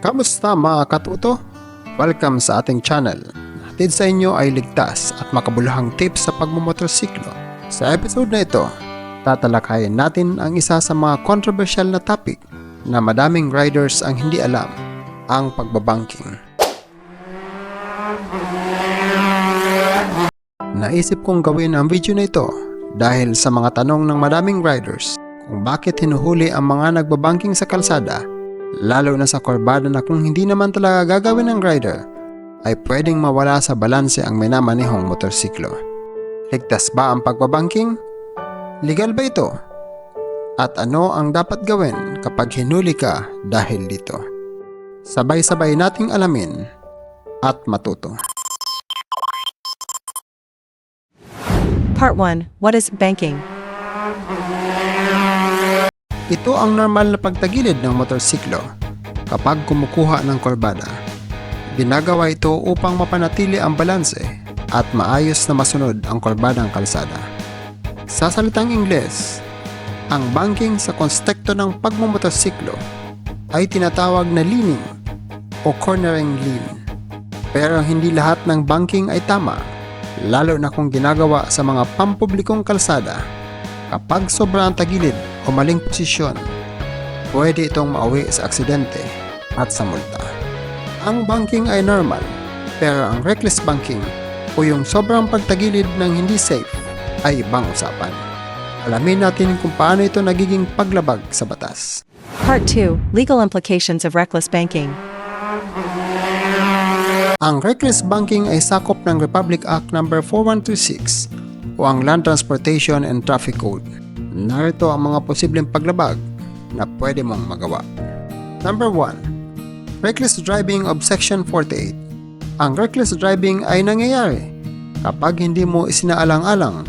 Kamusta mga katuto? Welcome sa ating channel. Hatid sa inyo ay ligtas at makabuluhang tips sa pagmumotorsiklo. Sa episode na ito, tatalakayin natin ang isa sa mga controversial na topic na madaming riders ang hindi alam, ang pagbabanking. Naisip kong gawin ang video na ito dahil sa mga tanong ng madaming riders kung bakit hinuhuli ang mga nagbabanking sa kalsada lalo na sa korbada na kung hindi naman talaga gagawin ng rider ay pwedeng mawala sa balanse ang minamanihong motorsiklo. Ligtas ba ang pagbabanking? Legal ba ito? At ano ang dapat gawin kapag hinuli ka dahil dito? Sabay-sabay nating alamin at matuto. Part 1 What is banking? Ito ang normal na pagtagilid ng motorsiklo kapag kumukuha ng korbada. Ginagawa ito upang mapanatili ang balanse at maayos na masunod ang korbadang kalsada. Sa salitang Ingles, ang banking sa konstekto ng pagmumotorsiklo ay tinatawag na leaning o cornering lean. Pero hindi lahat ng banking ay tama, lalo na kung ginagawa sa mga pampublikong kalsada Kapag sobrang tagilid o maling posisyon, pwede itong mauwi sa aksidente at sa multa. Ang banking ay normal, pero ang reckless banking o yung sobrang pagtagilid ng hindi safe ay ibang usapan. Alamin natin kung paano ito nagiging paglabag sa batas. Part 2 Legal implications of reckless banking. Ang reckless banking ay sakop ng Republic Act No. 4126 o ang Land Transportation and Traffic Code. Narito ang mga posibleng paglabag na pwede mong magawa. Number 1. Reckless driving of Section 48. Ang reckless driving ay nangyayari kapag hindi mo isinaalang-alang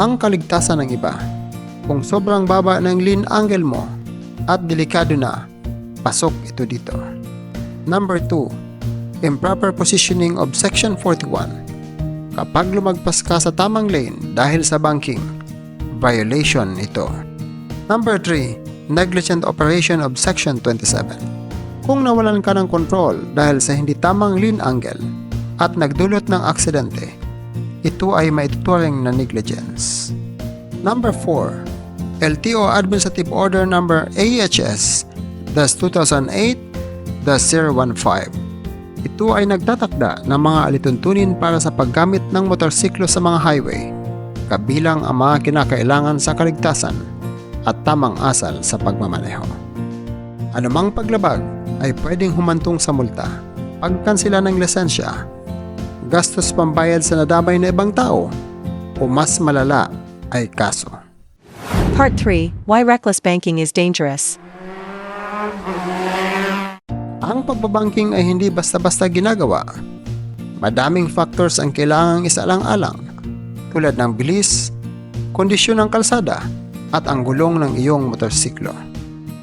ang kaligtasan ng iba. Kung sobrang baba ng lean angle mo at delikado na, pasok ito dito. Number 2. Improper positioning of Section 41 kapag lumagpas ka sa tamang lane dahil sa banking. Violation ito. Number 3. Negligent operation of Section 27. Kung nawalan ka ng control dahil sa hindi tamang lane angle at nagdulot ng aksidente, ito ay maituturing na negligence. Number 4. LTO Administrative Order Number AHS DAS 2008 DAS 015 ito ay nagtatakda ng mga alituntunin para sa paggamit ng motorsiklo sa mga highway, kabilang ang mga kinakailangan sa kaligtasan at tamang asal sa pagmamaneho. Anumang paglabag ay pwedeng humantong sa multa, pagkansila ng lisensya, gastos pambayad sa nadamay na ibang tao, o mas malala ay kaso. Part 3 Why reckless banking is dangerous. Ang pagbabanking ay hindi basta-basta ginagawa. Madaming factors ang kailangang isaalang-alang tulad ng bilis, kondisyon ng kalsada, at ang gulong ng iyong motorsiklo.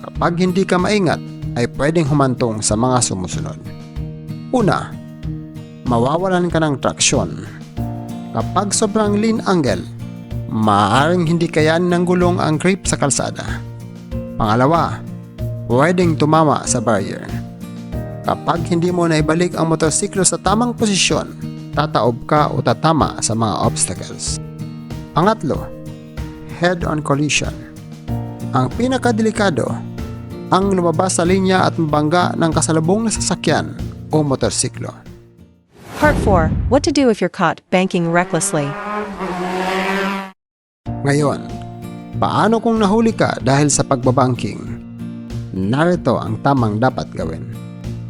Kapag hindi ka maingat, ay pwedeng humantong sa mga sumusunod. Una, mawawalan ka ng traksyon. Kapag sobrang lean angle, maaaring hindi kayanin ng gulong ang grip sa kalsada. Pangalawa, pwedeng tumama sa barrier. Kapag hindi mo naibalik ang motorsiklo sa tamang posisyon, tataob ka o tatama sa mga obstacles. Pangatlo, head-on collision. Ang pinakadelikado, ang lumabas sa linya at mabangga ng kasalubong na sasakyan o motorsiklo. Part 4 What to do if you're caught banking recklessly. Ngayon, paano kung nahuli ka dahil sa pagbabanking? Narito ang tamang dapat gawin.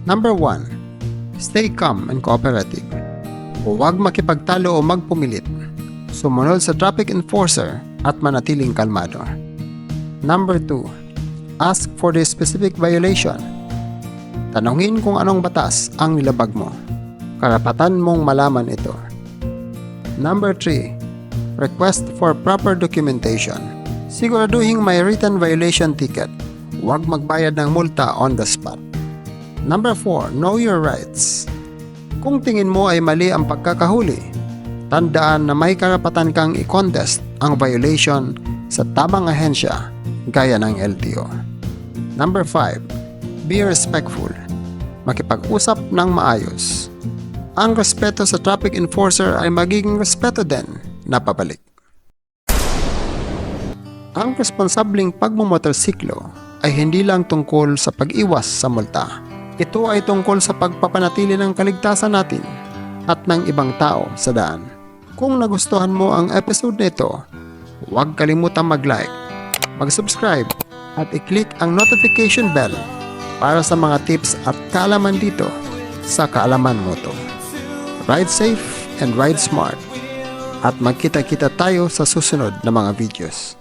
Number 1. Stay calm and cooperative. Huwag makipagtalo o magpumilit. Sumunod sa traffic enforcer at manatiling kalmado. Number 2. Ask for the specific violation. Tanungin kung anong batas ang nilabag mo. Karapatan mong malaman ito. Number 3. Request for proper documentation. Siguraduhin may written violation ticket. Huwag magbayad ng multa on the spot. Number 4, know your rights. Kung tingin mo ay mali ang pagkakahuli, tandaan na may karapatan kang i-contest ang violation sa tamang ahensya gaya ng LTO. Number 5, be respectful. makipag-usap ng maayos. Ang respeto sa traffic enforcer ay magiging respeto din na pabalik. Ang responsabling pagmumotorsiklo ay hindi lang tungkol sa pag-iwas sa multa. Ito ay tungkol sa pagpapanatili ng kaligtasan natin at ng ibang tao sa daan. Kung nagustuhan mo ang episode nito, huwag kalimutang mag-like, mag-subscribe at i-click ang notification bell para sa mga tips at kaalaman dito sa Kaalaman Moto. Ride safe and ride smart at magkita-kita tayo sa susunod na mga videos.